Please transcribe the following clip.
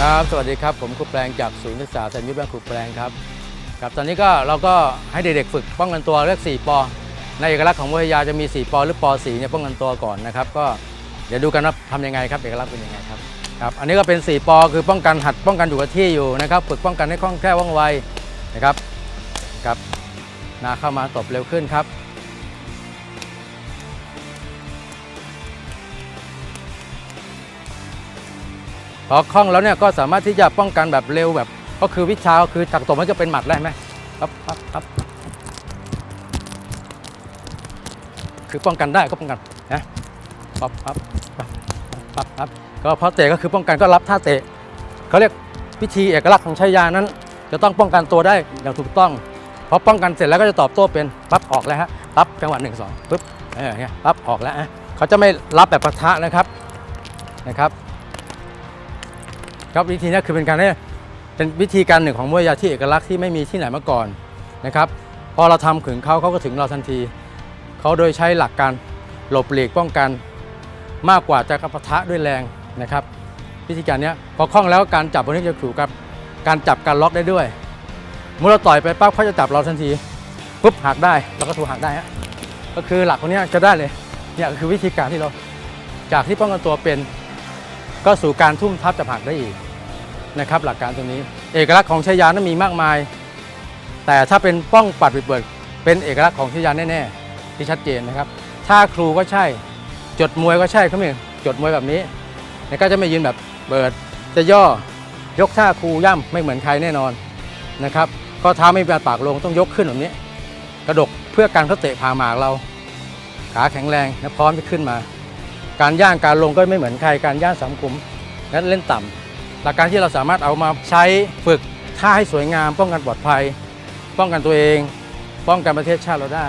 ครับสวัสดีครับผมครูแปลงจากศูนย์ศึกษาสัญญุทธ์บ้านครูแปลงครับครับตอนนี้ก็เราก็ให้เด็กๆฝึกป้องกันตัวเรียก4ปอในเอกลักษณ์ของวิทยาจะมี 4ปอหรือป4เนี่ยป้องกันตัวก่อนนะครับ ก็เดี๋ยวดูกันว่าทำยังไงครับเอกลักษณ์เป็นยังไงครับครับอันนี้ก็เป็น 4ปอคือป้องกันหัดป้องกันอยู่กับที่อยู่นะครับฝึกป้องกันให้คล่องแคล่วว่องไวนะครับครับนาเข้ามาตบเร็วขึ้นครับ พอคล่องแล้วเนี่ยก็สามารถที่จะป้องกันแบบเร็วแบบ ก็คือวิชาคือจากตบมันจะเป็นหมัดได้ไหมปั๊บปั๊บปั๊บคือป้องกันได้ก็ป้องกันนะปั๊บปั๊บปั๊บปั๊บปั๊บก็พอเตะก็คือป้องกันก็รับท่าเตะเขาเรียกวิธีเอกลักษณ์ของชัยานั้น จะต้องป้องกันตัวได้อย่างถูกต้องพอป้องกันเสร็จแล้วก็จะตอบโต้เป็นปั๊บออกแล้วฮะปั๊บจังหวะหนึ่งสองปึ๊บเออเนี่ยปั๊บออกแล้วฮะเขาจะไม่รับแบบปะทะนะครับนะครับ ครับวิธีนี้คือเป็นการให้เป็นวิธีการหนึ่งของมวยยาที่เอกลักษณ์ที่ไม่มีที่ไหนมาก่อนนะครับพอเราทำถึงเขาเขาก็ถึงเราทันที เขาโดยใช้หลักการหลบหลีกป้องกัน มากกว่าจะกระปะทะด้วยแรงนะครับ วิธีการนี้พอคล่องแล้วการจับพวกนี้จะถูกกับการจับการล็อกได้ด้วยเมื่อเราต่อยไปปั๊บเขาจะจับเราทันทีปุ๊บหักได้เราก็ถูกหักได้ฮะก็คือหลักพวกนี้จะได้เลยเนี่ยคือวิธีการที่เราจากที่ป้องกันตัวเป็น ก็สู่การทุ่มทับจับหักได้อีกนะครับหลักการตรงนี้ เอกลักษณ์ของชายานั้นมีมากมาย แต่ถ้าเป็นป้องปัดปิดเบิดเป็นเอกลักษณ์ของชายาแน่ๆที่ชัดเจนนะครับท่าครูก็ใช่ จดมวยก็ใช่เขาไม่จดมวยแบบนี้แล้วก็จะไม่ยืนแบบเบิดจะย่อยกท่าครูย่ำไม่เหมือนใครแน่นอนนะครับก็เท้าไม่มีปากลงต้องยกขึ้นแบบนี้ กระดกเพื่อการเขาเตะพาหมากเรา ขาแข็งแรงและพร้อมจะขึ้นมา การย่างการลงก็ไม่เหมือนใครการย่างสามขุมและเล่นต่ำหลักการที่เราสามารถเอามาใช้ฝึกท่าให้สวยงาม ป้องกันปลอดภัย ป้องกันตัวเอง ป้องกันประเทศชาติเราได้